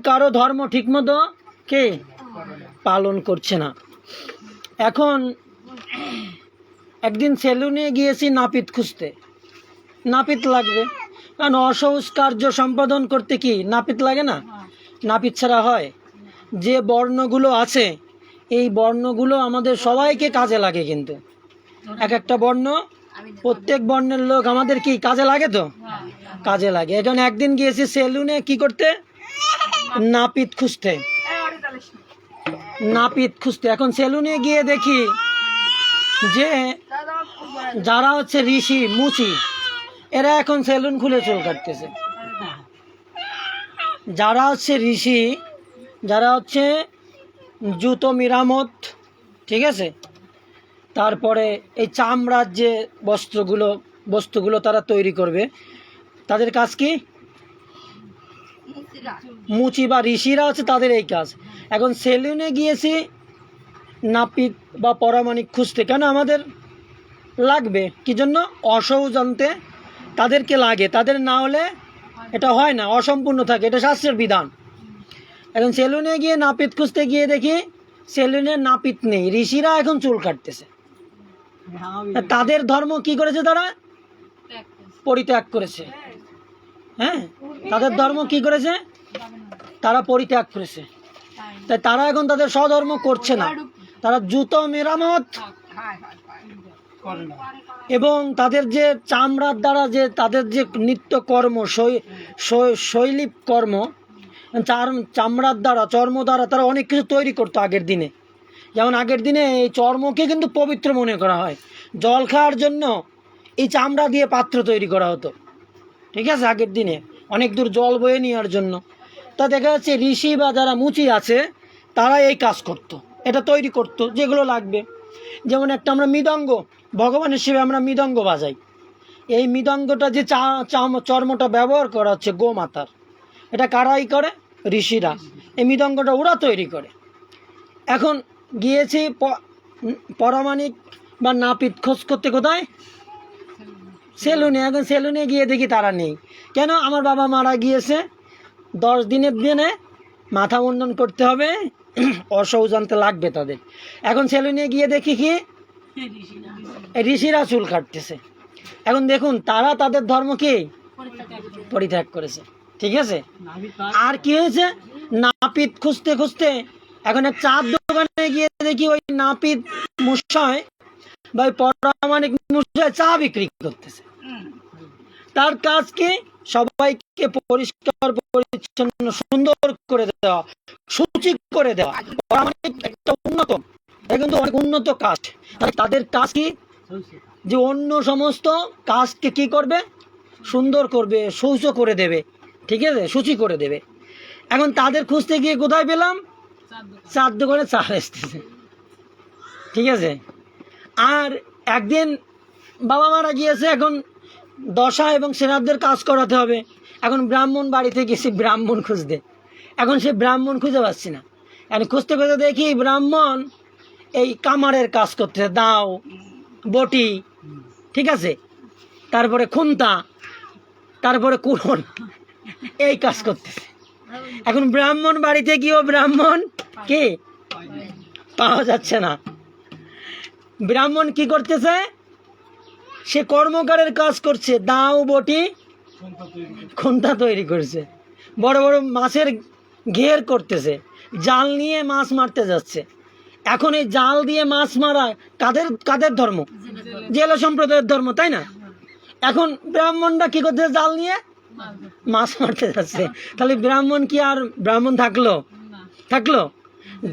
কারও ধর্ম ঠিকমতো কে পালন করছে না। এখন একদিন সেলুনে গিয়েছি নাপিত খুঁজতে। নাপিত লাগবে। কারণ অসহজ কার্য সম্পাদন করতে কি নাপিত লাগে না? নাপিত ছাড়া হয়। যে বর্ণগুলো আছে, এই বর্ণগুলো আমাদের সবাইকে কাজে লাগে কিন্তু। এক একটা বর্ণ, প্রত্যেক বর্ণের লোক আমাদের কি কাজে লাগে তো? কাজে লাগে। এখন একদিন গিয়েছি সেলুনে কি করতে? নাপিত খুঁজতে। নাপিত খুঁজতে। এখন সেলুনে গিয়ে দেখি যে যারা হচ্ছে ঋষি, মুচি, এরা এখন সেলুন খুলে চুল কাটতেছে। যারা হচ্ছে ঋষি, যারা হচ্ছে জুতো মেরামত, ঠিক আছে? তারপরে এই চামড়ার যে বস্ত্রগুলো, বস্তুগুলো তারা তৈরি করবে, তাদের কাজ কি? মুচি বা ঋষিরা হচ্ছে তাদের এই কাজ। এখন সেলুনে গিয়েছি নাপিত বা পরামানিক খুঁজতে। কেন আমাদের লাগবে? কি জন্য? অসৌজন্তে তাদেরকে লাগে। তাদের না হলে এটা হয় না অসম্পূর্ণ থাকে। এটা শাস্ত্রের বিধান। এখন সেলুনে গিয়ে নাপিত খুঁজতে গিয়ে দেখি সেলুনে নাপিত নেই। ঋষিরা এখন চুল কাটতেছে। তাদের ধর্ম কি করেছে তারা? পরিত্যাগ করেছে। হ্যাঁ? তাদের ধর্ম কি করেছে? তারা পরিত্যাগ করেছে। তাই তারা এখন তাদের স্বধর্ম করছে না। তারা জুতো মেরামত এবং তাদের যে চামড়ার দ্বারা যে তাদের যে নিত্য কর্ম শৈ- শৈ- শৈলী কর্ম চামড়ার দ্বারা, চর্ম দ্বারা তারা অনেক কিছু তৈরি করতো আগের দিনে। যেমন আগের দিনে এই চর্মকে কিন্তু পবিত্র মনে করা হয়। জল খাওয়ার জন্য এই চামড়া দিয়ে পাত্র তৈরি করা হতো। ঠিক আছে, আগের দিনে। অনেক দূর জল বয়ে নেওয়ার জন্য। তা দেখা যাচ্ছে ঋষি বা যারা মুচি আছে, তারা এই কাজ করত। এটা তৈরি করত, যেগুলো লাগবে। যেমন একটা আমরা মৃদঙ্গ ভগবান হিসেবে আমরা মৃদঙ্গ বাজাই। এই মৃদঙ্গটা যে চা চর্মটা ব্যবহার করা হচ্ছে গোমাতার। এটা কারাই করে? ঋষিরা। এই মৃদঙ্গটা ওরা তৈরি করে। এখন গিয়েছি প- পরামানিক বা নাপিত খোঁজ করতে কোথায়? সেলুনে, এখন সেলুনে গিয়ে দেখি তারা নেই। কেন? আমার বাবা মারা গিয়েছে। দশ দিনের দিনে মাথা মুন্ডন করতে হবে। অসৌজান্তে লাগবে তাদের। এখন সেলুনে গিয়ে দেখি কি? ঋষিরা চুল কাটতেছে। এখন দেখুন, তারা তাদের ধর্ম কি? পরিত্যাগ করেছে। ঠিক আছে? আর কি হয়েছে? নাপিত খুঁজতে খুঁজতে এখন এক চার দোকানে গিয়ে দেখি ওই নাপিত মশাই ওই পরামানিক মশাই চা বিক্রি করতেছে। তার কাজ কি? সবাইকে পরিষ্কার পরিচ্ছন্ন সুন্দর করে দেওয়া সূচি করে দেওয়া। পরামানিক একটা উন্নত এটা কিন্তু অনেক উন্নত কাজ। তাদের কাজ কি? যে অন্য সমস্ত কাজকে কি করবে? সুন্দর করবে শৌচ করে দেবে। ঠিক আছে? সূচি করে দেবে। এখন তাদের খুঁজতে গিয়ে কোথায় পেলাম? চার দোকানে। চা এসতেছে ঠিক আছে? আর একদিন বাবা মারা গিয়েছে, এখন দশা এবং সেনাদের কাজ করাতে হবে। এখন ব্রাহ্মণ বাড়িতে গেছি ব্রাহ্মণ খুঁজতে। এখন সে ব্রাহ্মণ খুঁজে পাচ্ছি না। এখন খুঁজতে খুঁজতে দেখি ব্রাহ্মণ এই কামারের কাজ করতেছে, দাও, বটি, ঠিক আছে? তারপরে খুন্তা, তারপরে কুড়ন, এই কাজ করতেছে। এখন ব্রাহ্মণ বাড়িতে গিয়েও ব্রাহ্মণ কি? পাওয়া যাচ্ছে না। ব্রাহ্মণ কি করতেছে? সে কর্মকারের কাজ করছে। দাও বটি, খুন্তা তৈরি করছে। বড় বড় মাছের ঘের করতেছে। জাল নিয়ে মাছ মারতে যাচ্ছে। এখন এই জাল দিয়ে মাছ মারা কাদের কাদের ধর্ম? জেলা সম্প্রদায়ের ধর্ম, তাই না? এখন ব্রাহ্মণরা কি করতেছে জাল নিয়ে? মাছ মারতে যাচ্ছে। তাহলে ব্রাহ্মণ কি আর ব্রাহ্মণ থাকল? থাকল?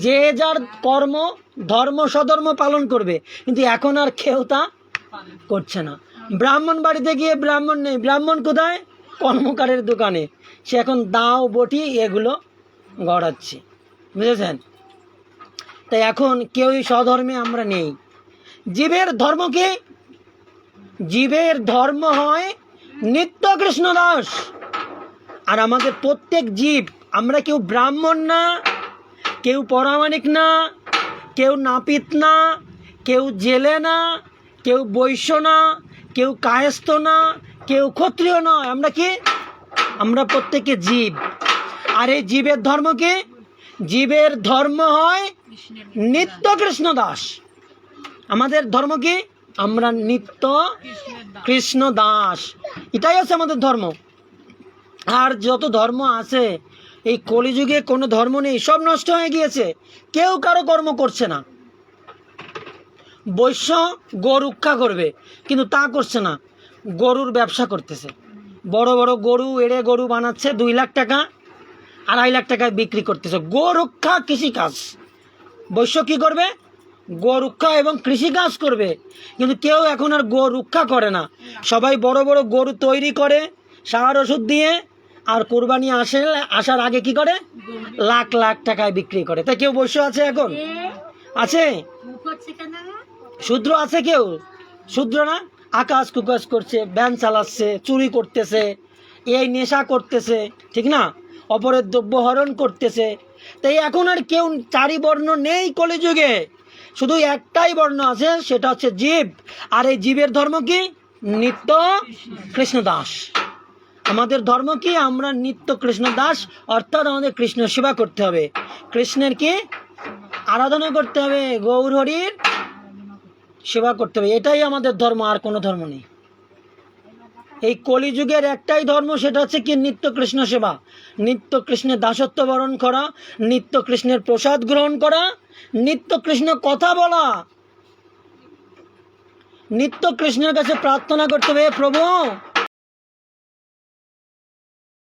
যে যার কর্ম, ধর্ম সধর্ম পালন করবে, কিন্তু এখন আর কেউ তা করছে না। ব্রাহ্মণ বাড়িতে গিয়ে ব্রাহ্মণ নেই। ব্রাহ্মণ কোথায়? কর্মকারের দোকানে। সে এখন দাও, বটি এগুলো গড়াচ্ছে। বুঝেছেন? তাই এখন কেউই স্বধর্মে আমরা নেই। জীবের ধর্ম কি? জীবের ধর্ম হয় নিত্য কৃষ্ণ দাস আর আমাদের প্রত্যেক জীব, আমরা কেউ ব্রাহ্মণ না কেউ পরামানিক না, কেউ নাপিত না, কেউ জেলে না, কেউ বৈশ্য না, কেউ কায়স্থ না, কেউ ক্ষত্রিয় নয় আমরা কি? আমরা প্রত্যেকে জীব। আর এই জীবের ধর্ম কি? জীবের ধর্ম হয় নিত্য কৃষ্ণ দাস। আমাদের ধর্ম কি? আমরা নিত্য কৃষ্ণ দাস। এটাই হচ্ছে আমাদের ধর্ম। আর যত ধর্ম আছে এই কলিযুগে কোনো ধর্ম নেই, সব নষ্ট হয়ে গিয়েছে। কেউ কারও কর্ম করছে না। বৈশ্য গো রক্ষা করবে, কিন্তু তা করছে না। গরুর ব্যবসা করতেছে। বড় বড় গরু, এড়ে গরু বানাচ্ছে, দুই লাখ টাকা, আড়াই লাখ টাকায় বিক্রি করতেছে। গো রক্ষা কৃষিকাজ। বৈশ্য কি করবে? গো রক্ষা এবং কৃষিকাজ করবে। কিন্তু কেউ এখন আর গো রক্ষা করে না। সবাই বড় বড় গরু তৈরি করে, সার ওষুধ দিয়ে আর কোরবানি আসে আসার আগে কি করে? লাখ লাখ টাকায় বিক্রি করে। তাই কেউ বৈশ্য আছে এখন? আছে? শূদ্র আছে কেউ? শূদ্র না? আকাশ কুকাশ করছে ব্যান চালাচ্ছে চুরি করতেছে এই নেশা করতেছে ঠিক না? অপরের দ্রব্য হরণ করতেছে। তাই এখন আর কেউ চারি বর্ণ নেই কলিযুগে। শুধু একটাই বর্ণ আছে সেটা হচ্ছে জীব। আর এই জীবের ধর্ম কি? নিত্য কৃষ্ণ দাস আমাদের ধর্ম কি আমরা নিত্য কৃষ্ণ দাস, অর্থাৎ আমাদের কৃষ্ণ সেবা করতে হবে। কৃষ্ণের কি? আরাধনা করতে হবে, গৌর হরির সেবা করতে হবে। এটাই আমাদের ধর্ম, আর কোনো ধর্ম নেই। এই কলিযুগের একটাই ধর্ম, সেটা হচ্ছে কি? নিত্য কৃষ্ণ সেবা। নিত্য কৃষ্ণের দাসত্ব বরণ করা, নিত্য কৃষ্ণের প্রসাদ গ্রহণ করা, নিত্য কৃষ্ণ কথা বলা। নিত্য কৃষ্ণের কাছে প্রার্থনা করতে হবে প্রভু